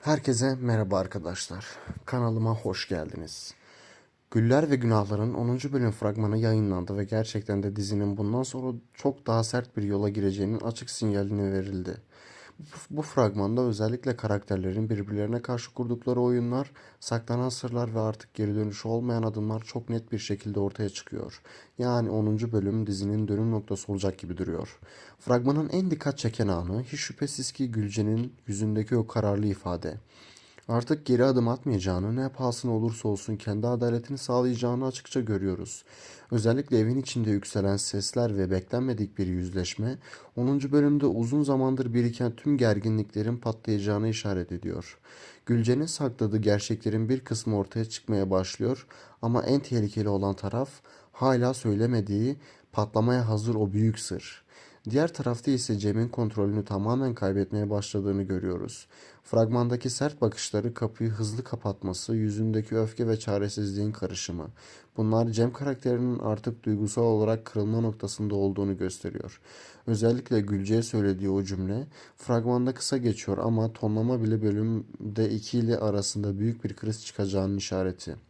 Herkese merhaba arkadaşlar. Kanalıma hoş geldiniz. Güller ve Günahların 10. bölüm fragmanı yayınlandı ve gerçekten de dizinin bundan sonra çok daha sert bir yola gireceğinin açık sinyalini verildi. Bu, fragmanda özellikle karakterlerin birbirlerine karşı kurdukları oyunlar, saklanan sırlar ve artık geri dönüşü olmayan adımlar çok net bir şekilde ortaya çıkıyor. Yani 10. bölüm dizinin dönüm noktası olacak gibi duruyor. Fragmanın en dikkat çeken anı hiç şüphesiz ki Gülce'nin yüzündeki o kararlı ifade. Artık geri adım atmayacağını, ne pahasına olursa olsun kendi adaletini sağlayacağını açıkça görüyoruz. Özellikle evin içinde yükselen sesler ve beklenmedik bir yüzleşme, 10. bölümde uzun zamandır biriken tüm gerginliklerin patlayacağını işaret ediyor. Gülce'nin sakladığı gerçeklerin bir kısmı ortaya çıkmaya başlıyor ama en tehlikeli olan taraf hala söylemediği, patlamaya hazır o büyük sır. Diğer tarafta ise Cem'in kontrolünü tamamen kaybetmeye başladığını görüyoruz. Fragmandaki sert bakışları kapıyı hızlı kapatması, yüzündeki öfke ve çaresizliğin karışımı. Bunlar Cem karakterinin artık duygusal olarak kırılma noktasında olduğunu gösteriyor. Özellikle Gülce'ye söylediği o cümle fragmanda kısa geçiyor ama tonlama bile bölümde iki ile arasında büyük bir kriz çıkacağının işareti.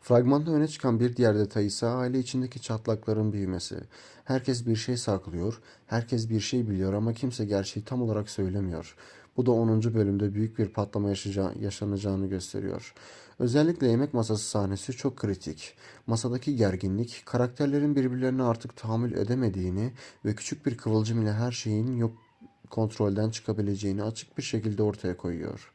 Fragmanda öne çıkan bir diğer detay ise aile içindeki çatlakların büyümesi. Herkes bir şey saklıyor, herkes bir şey biliyor ama kimse gerçeği tam olarak söylemiyor. Bu da 10. bölümde büyük bir patlama yaşanacağını gösteriyor. Özellikle yemek masası sahnesi çok kritik. Masadaki gerginlik, karakterlerin birbirlerine artık tahammül edemediğini ve küçük bir kıvılcım ile her şeyin yok kontrolden çıkabileceğini açık bir şekilde ortaya koyuyor.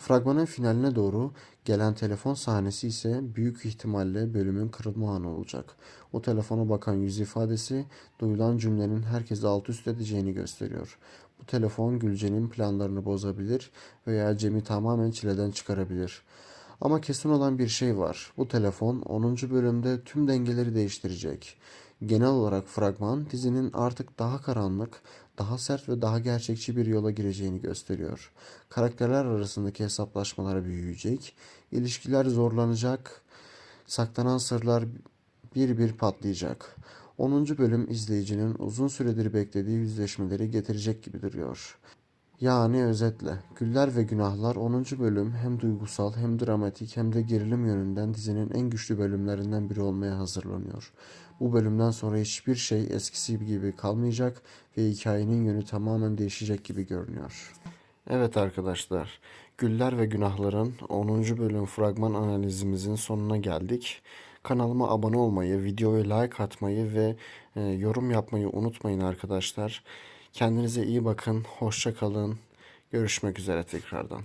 Fragmanın finaline doğru gelen telefon sahnesi ise büyük ihtimalle bölümün kırılma anı olacak. O telefona bakan yüz ifadesi duyulan cümlenin herkesi alt üst edeceğini gösteriyor. Bu telefon Gülce'nin planlarını bozabilir veya Cem'i tamamen çileden çıkarabilir. Ama kesin olan bir şey var. Bu telefon 10. bölümde tüm dengeleri değiştirecek. Genel olarak fragman dizinin artık daha karanlık, daha sert ve daha gerçekçi bir yola gireceğini gösteriyor. Karakterler arasındaki hesaplaşmalar büyüyecek, ilişkiler zorlanacak, saklanan sırlar bir bir patlayacak. 10. bölüm izleyicinin uzun süredir beklediği yüzleşmeleri getirecek gibi duruyor. Yani özetle, Güller ve Günahlar 10. bölüm hem duygusal hem dramatik hem de gerilim yönünden dizinin en güçlü bölümlerinden biri olmaya hazırlanıyor. Bu bölümden sonra hiçbir şey eskisi gibi kalmayacak ve hikayenin yönü tamamen değişecek gibi görünüyor. Evet arkadaşlar, Güller ve Günahlar'ın 10. bölüm fragman analizimizin sonuna geldik. Kanalıma abone olmayı, videoya like atmayı ve e, yorum yapmayı unutmayın arkadaşlar. Kendinize iyi bakın, hoşça kalın. Görüşmek üzere tekrardan.